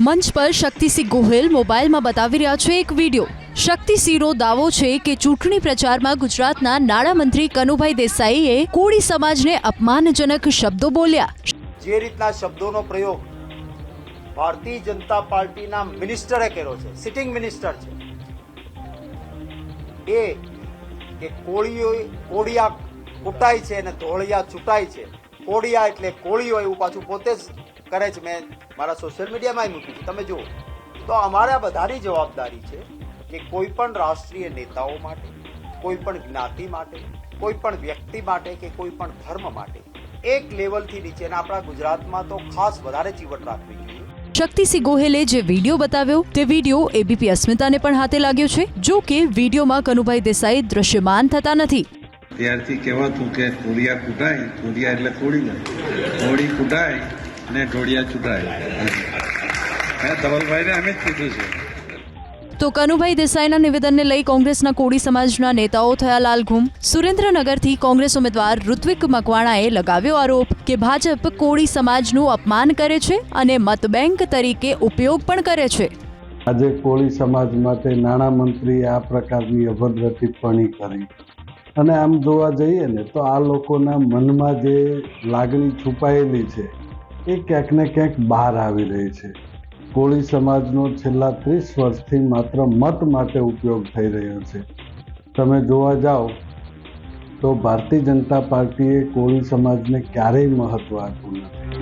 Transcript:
મંચ પર શક્તિસિંહ ગોહિલ મોબાઈલમાં બતાવી રહ્યા છે એક વીડિયો. શક્તિસિંહનો દાવો છે કે ચૂંટણી પ્રચારમાં ગુજરાતના નાણામંત્રી કનુભાઈ દેસાઈએ કોળી સમાજને અપમાનજનક શબ્દો બોલ્યા. જે રીતના શબ્દોનો પ્રયોગ ભારતીય જનતા પાર્ટીના મિનિસ્ટરે કર્યો છે સિટિંગ મિનિસ્ટર છે, એ કે કોળીઓ, કોળિયા કૂટાય છે અને ધોળિયા છૂટાય છે. કોળિયા એટલે કોળીઓ એવું પાછું પોતે જ કરે છે. મેં મારા સોશિયલ મીડિયામાં મૂક્યું છે. તમે જુઓ. તો અમારે બધાની જવાબદારી છે કે કોઈ પણ રાષ્ટ્રીય નેતાઓ માટે, કોઈ પણ જ્ઞાતિ માટે, કોઈ પણ વ્યક્તિ માટે કે કોઈ પણ ધર્મ માટે એક લેવલથી નીચે આપણા ગુજરાતમાં તો ખાસ વધારે ચીવટ રાખવી જોઈએ. શક્તિસિંહ ગોહેલે જે વીડિયો બતાવ્યો, તે વીડિયો એબીપી અસ્મિતાને પણ હાથે લાગ્યો છે, જો કે વિડીયોમાં કનુભાઈ દેસાઈ દૃશ્યમાન થતા નથી. ત્યારથી કહેવાતું કે કોળિયા કૂટાય કોળિયા એટલે કોડી ને. કોળી કૂટાય ને ઢોળિયા ચૂંટાય મેં ધવલભાઈને એમ જ કીધું છે. તો કનુભાઈ દેસાઈના નિવેદનને લઈ કોંગ્રેસના કોળી સમાજના નેતાઓ થયા લાલઘુમ. સુરેન્દ્રનગરથી કોંગ્રેસ ઉમેદવાર ઋત્વિક મકવાણાએ લગાવ્યો આરોપ કે ભાજપ કોળી સમાજનું અપમાન કરે છે અને મતબેંક તરીકે ઉપયોગ પણ કરે છે. આજે કોળી સમાજ માટે નાણામંત્રીએ આ પ્રકારની અભદ્ર ટિપ્પણી કરી. અને આમ જોવા જઈએ ને, તો આ લોકોના મનમાં જે લાગણી છુપાયેલી છે, એ ક્યાંક ને ક્યાંક બહાર આવી રહી છે. કોળી સમાજનો છેલ્લા ત્રીસ વર્ષથી માત્ર મત માટે ઉપયોગ થઈ રહ્યો છે. તમે જોવા જાઓ, તો ભારતીય જનતા પાર્ટીએ કોળી સમાજને ક્યારેય મહત્ત્વ આપ્યું નથી.